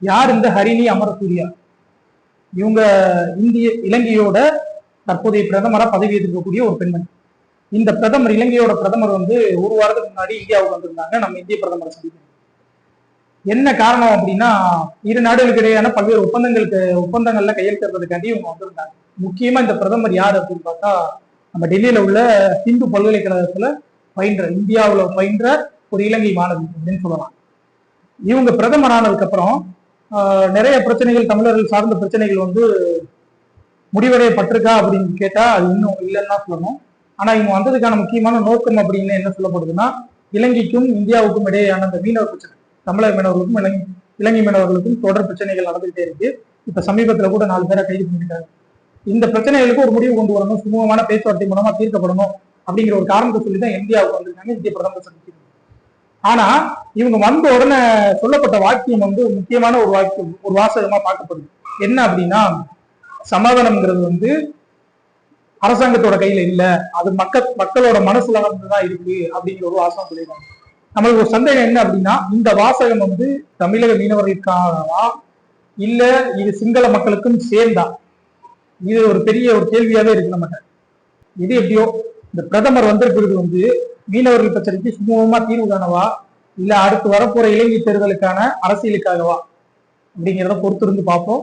யார் இந்த ஹரிணி அமரசூரியா? இவங்க இந்திய இலங்கையோட தற்போதைய பிரதமராக பதவி ஏற்றிருக்கக்கூடிய ஒரு பெண்மணி. இந்த பிரதமர் இலங்கையோட பிரதமர் வந்து ஒரு வாரத்துக்கு முன்னாடி இந்தியாவுக்கு வந்திருந்தாங்க. நம்ம இந்திய பிரதமரை சந்திக்கணும். என்ன காரணம் அப்படின்னா இரு நாடுகளுக்கு இடையான பல்வேறு ஒப்பந்தங்களுக்கு ஒப்பந்தங்கள்ல கையெழுத்திடுறதுக்காண்டி இவங்க வந்திருந்தாங்க. முக்கியமா இந்த பிரதமர் யார் அப்படின்னு பார்த்தா நம்ம டெல்லியில உள்ள சிந்து பல்கலைக்கழகத்துல பயின்ற இந்தியாவில் பயின்ற ஒரு இலங்கை மாணவி அப்படின்னு சொல்லலாம். இவங்க பிரதமர் ஆனதுக்கு அப்புறம் நிறைய பிரச்சனைகள் தமிழர்கள் சார்ந்த பிரச்சனைகள் வந்து முடிவடைய பட்டிருக்கா அப்படின்னு கேட்டா அது இன்னும் இல்லைன்னு தான் சொல்லணும். ஆனா இவங்க வந்ததுக்கான முக்கியமான நோக்கம் அப்படின்னு என்ன சொல்லப்படுதுன்னா இலங்கைக்கும் இந்தியாவுக்கும் இடையேயான அந்த மீனவர் பிரச்சனை. தமிழக மீனவர்களுக்கும் இலங்கை இலங்கை மீனவர்களுக்கும் தொடர் பிரச்சனைகள் நடந்துகிட்டே இருக்கு. இப்ப சமீபத்துல கூட நாலு பேரை கைது பண்ணிருக்காங்க இந்த பிரச்சனைகளுக்கு ஒரு முடிவு கொண்டு வரணும் சுமூகமான பேச்சுவார்த்தை மூலமா தீர்க்கப்படணும் அப்படிங்கிற ஒரு காரணத்தை சொல்லி தான் இந்தியாவுக்கு வந்திருக்காங்க. இந்திய பிரதமர் சந்திக்கிறது ஆனா இவங்க வந்த உடனே சொல்லப்பட்ட வாக்கியம் வந்து முக்கியமான ஒரு வாக்கியம் ஒரு வாசகமா பார்க்கப்படுது. என்ன அப்படின்னா சமாதானம்ங்கிறது வந்து அரசாங்கத்தோட கையில இல்ல அது மக்கள் மக்களோட மனசுல வந்துதான் இருக்கு அப்படிங்கிற ஒரு வாசகம் சொல்லிடுறாங்க நம்மளுக்கு ஒரு சந்தேகம் என்ன அப்படின்னா இந்த வாசகம் வந்து தமிழக மீனவர்களுக்கானவா இல்ல இது சிங்கள மக்களுக்கும் சேர்ந்தா? இது ஒரு பெரிய ஒரு கேள்வியாவே இருக்கு நம்மகிட்ட. இது எப்படியோ இந்த பிரதமர் வந்திருக்கிறது வந்து மீனவர்கள் பிரச்சனைக்கு சுமூகமா தீர்வு காணவா? இல்ல அடுத்து வரப்போற இலங்கை தேர்தலுக்கான அரசியலுக்காகவா? அப்படிங்கிறத பொறுத்திருந்து பார்ப்போம்.